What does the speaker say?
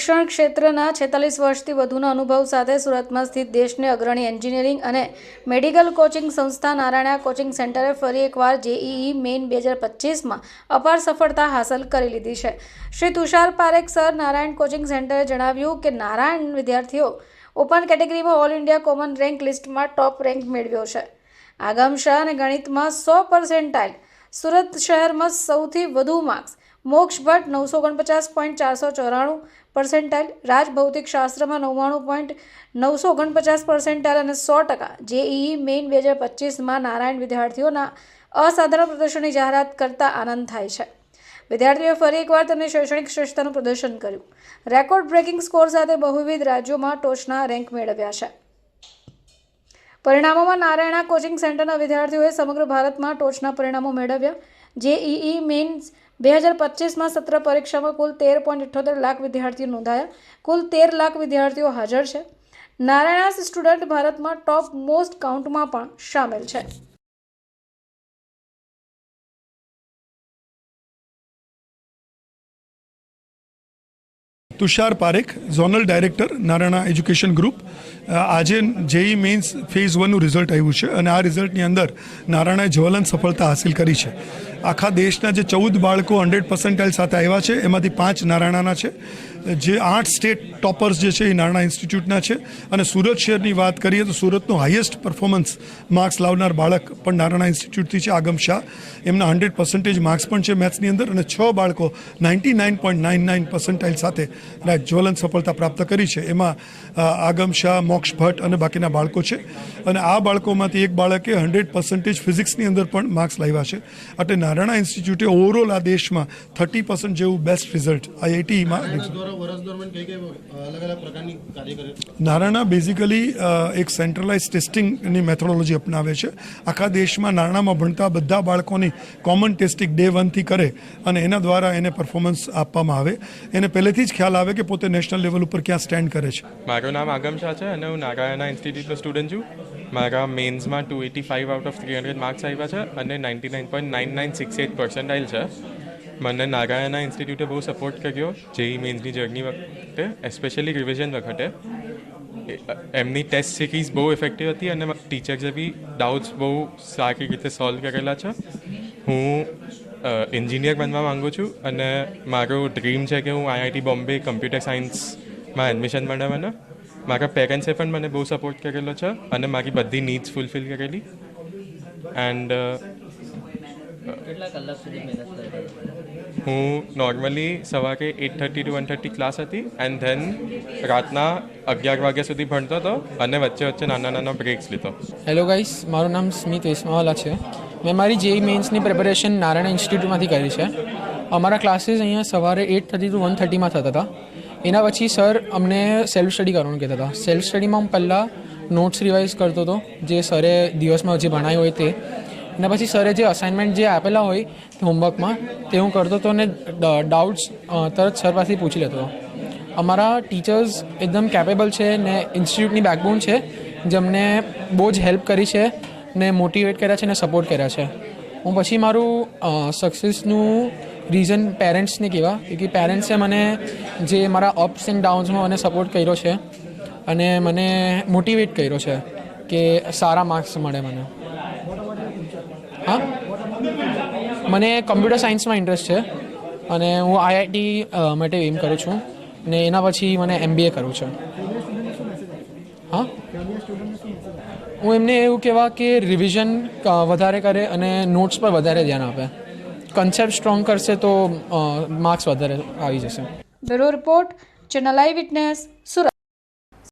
શિક્ષણ ક્ષેત્રના છેતાલીસ વર્ષથી વધુના અનુભવ સાથે સુરતમાં સ્થિત દેશને અગ્રણી એન્જિનિયરિંગ અને મેડિકલ કોચિંગ સંસ્થા નારાયણા કોચિંગ સેન્ટરે ફરી એકવાર જેઈઈ મેઇન બે હજાર પચીસમાં અપાર સફળતા હાંસલ કરી લીધી છે. શ્રી તુષાર પારેખ સર નારાયણ કોચિંગ સેન્ટરે જણાવ્યું કે નારાયણ વિદ્યાર્થીઓ ઓપન કેટેગરીમાં ઓલ ઇન્ડિયા કોમન રેન્ક લિસ્ટમાં ટોપ રેન્ક મેળવ્યો છે. આગમશા અને ગણિતમાં સો પર્સેન્ટાઇલ, સુરત શહેરમાં સૌથી વધુ માર્ક્સ, મોક્ષ ભટ્ટ નવસો ઓગણપચાસ પોઈન્ટ ચારસો ચોરાણું પર્સેન્ટાઇલ, રાજ ભૌતિકશાસ્ત્રમાં નવ્વાણું પોઈન્ટ નવસો ઓગણપચાસ પર્સેન્ટાઇલ અને સો ટકા જેઈઈ મેઇન બે હજાર પચીસમાં નારાયણ વિદ્યાર્થીઓના અસાધારણ પ્રદર્શનની જાહેરાત કરતા આનંદ થાય છે. વિદ્યાર્થીઓએ ફરી એકવાર તેમની શૈક્ષણિક શ્રેષ્ઠતાનું પ્રદર્શન કર્યું. રેકોર્ડ બ્રેકિંગ સ્કોર સાથે બહુવિધ રાજ્યોમાં ટોચના રેન્ક મેળવ્યા છે. પરિણામોમાં નારાયણા કોચિંગ સેન્ટરના વિદ્યાર્થીઓએ સમગ્ર ભારતમાં ટોચના પરિણામો મેળવ્યા. જેઈઈ મેન્સ બે હજાર પચીસમાં સત્ર પરીક્ષામાં કુલ તેર પોઈન્ટ અઠ્યોતેર લાખ વિદ્યાર્થીઓ નોંધાયા. કુલ તેર લાખ વિદ્યાર્થીઓ હાજર છે. નારાયણાસ સ્ટુડન્ટ ભારતમાં ટોપ મોસ્ટ કાઉન્ટમાં પણ સામેલ છે. Tushar Parekh, zonal director, Narayana education group. આજે જેઈ મેન્સ ફેઝ વનનું રિઝલ્ટ આવ્યું છે અને આ રિઝલ્ટની અંદર નારાયણાએ જ્વલન સફળતા હાંસિલ કરી છે. આખા દેશના જે ચૌદ બાળકો હંડ્રેડ પર્સન્ટાઇલ સાથે આવ્યા છે, એમાંથી પાંચ નારાયણાના છે. જે આઠ સ્ટેટ ટોપર્સ જે છે એ નારાયણા ઇન્સ્ટિટ્યૂટના છે. અને સુરત શહેરની વાત કરીએ તો સુરતનું હાઈએસ્ટ પરફોર્મન્સ માર્ક્સ લાવનાર બાળક પણ નારાયણા ઇન્સ્ટિટ્યૂટથી છે, આગમ શાહ. એમના હંડ્રેડ પર્સન્ટેજ માર્ક્સ પણ છે મેથ્સની અંદર અને છ બાળકો ninety nine point nine nine percentile સાથે જ્વલન સફળતા પ્રાપ્ત કરી છે. એમાં આગમ શાહ, મોક્ષ ભટ્ટ અને બાકીના બાળકો છે. અને આ બાળકોમાંથી એક બાળકે હંડ્રેડ પર્સન્ટેજ ફિઝિક્સની અંદર પણ માર્ક્સ લાવ્યા છે. એટલે નારાયણા ઇન્સ્ટિટ્યૂટે ઓવરઓલ આ દેશમાં થર્ટી પર્સન્ટ જેવું બેસ્ટ રિઝલ્ટ આઈઆઈટીમાં દ્વારા વર્ષ દરમિયાન કઈ કઈ અલગ અલગ પ્રકારની કાર્ય કરે નારાયણા બેઝિકલી એક સેન્ટ્રલાઇઝ ટેસ્ટિંગની મેથોડોલોજી અપનાવે છે. આખા દેશમાં નારાયણામાં ભણતા બધા બાળકોની કોમન ટેસ્ટિંગ ડે વનથી કરે અને એના દ્વારા એને પરફોર્મન્સ આપવામાં આવે. એને પહેલેથી જ ખ્યાલ આવે કે પોતે નેશનલ લેવલ ઉપર ક્યાં સ્ટેન્ડ કરે છે. મારું નામ આગમ શાહ છે અને હું નારાયણા ઇન્સ્ટિટ્યૂટનો સ્ટુડન્ટ છું. મારા મેન્સમાં two eighty five out of three hundred marks આવ્યા છે અને ninety nine point nine nine six eight percentile છે. મને નારાયણા ઇન્સ્ટિટ્યૂટે બહુ સપોર્ટ કર્યો જેઈ મેન્સની જર્ની વખતે એસ્પેશિયલી રિવિઝન વખતે. એમની ટેસ્ટ સિરીઝ બહુ ઇફેક્ટિવ હતી અને ટીચર્સે બી ડાઉટ્સ બહુ સારી રીતે સોલ્વ કરેલા છે. હું એન્જિનિયર બનવા માગું છું અને મારો ડ્રીમ છે કે હું આઈઆઈટી બોમ્બે કમ્પ્યુટર સાયન્સમાં એડમિશન મેળવવાનો. મારા પેરેન્ટ્સે પણ મને બહુ સપોર્ટ કરેલો છે અને મારી બધી નીડ્સ ફૂલફિલ કરેલી. એન્ડ સુધી હું નોર્મલી સવારે eight thirty to one thirty class હતી એન્ડ ધેન રાતના અગિયાર વાગ્યા સુધી ભણતો હતો અને વચ્ચે વચ્ચે નાના નાના બ્રેક્સ લીધો. હેલો ગાઈસ મારું નામ સ્મિત વેસમાવાલા છે. મેં મારી જેઈ મેન્સની પ્રિપેરેશન નારાયણ ઇન્સ્ટિટ્યૂટમાંથી કરી છે. અમારા ક્લાસીસ અહીંયા સવારે એટ થર્ટી ટુ વન થર્ટીમાં થતા હતા. એના પછી સર અમને સેલ્ફ સ્ટડી કરવાનું કહેતા હતા. સેલ્ફ સ્ટડીમાં હું પહેલાં નોટ્સ રિવાઇઝ કરતો હતો, જે સરે દિવસમાં જે ભણાયું હોય તે. અને પછી સરે જે અસાઇનમેન્ટ જે આપેલા હોય હોમવર્કમાં તે હું કરતો હતો અને ડાઉટ્સ તરત સર પાસેથી પૂછી લેતો હતો. અમારા ટીચર્સ એકદમ કેપેબલ છે ને ઇન્સ્ટિટ્યૂટની બેકબોન છે જેમને બહુ જ હેલ્પ કરી છે ને મોટિવેટ કર્યા છે ને સપોર્ટ કર્યા છે. હું પછી મારું સક્સેસનું રીઝન પેરેન્ટ્સને કહેવા કે પેરેન્ટ્સે મને જે મારા અપ્સ એન્ડ ડાઉન્સમાં મને સપોર્ટ કર્યો છે અને મને મોટિવેટ કર્યો છે કે સારા માર્ક્સ મળે મને. હા? મને કમ્પ્યુટર સાયન્સમાં ઇન્ટરેસ્ટ છે અને હું આઈઆઈટી માટે એમ કરું છું ને એના પછી મને એમબીએ કરવું છે. હા? હું એમને એવું કહેવા કે રિવિઝન વધારે કરે અને નોટ્સ પર વધારે ધ્યાન આપે. કન્સેપ્ટ સ્ટ્રોંગ કરશે તો માર્ક્સ વધારે આવી જશે. Bureau report channel eye witness Surat.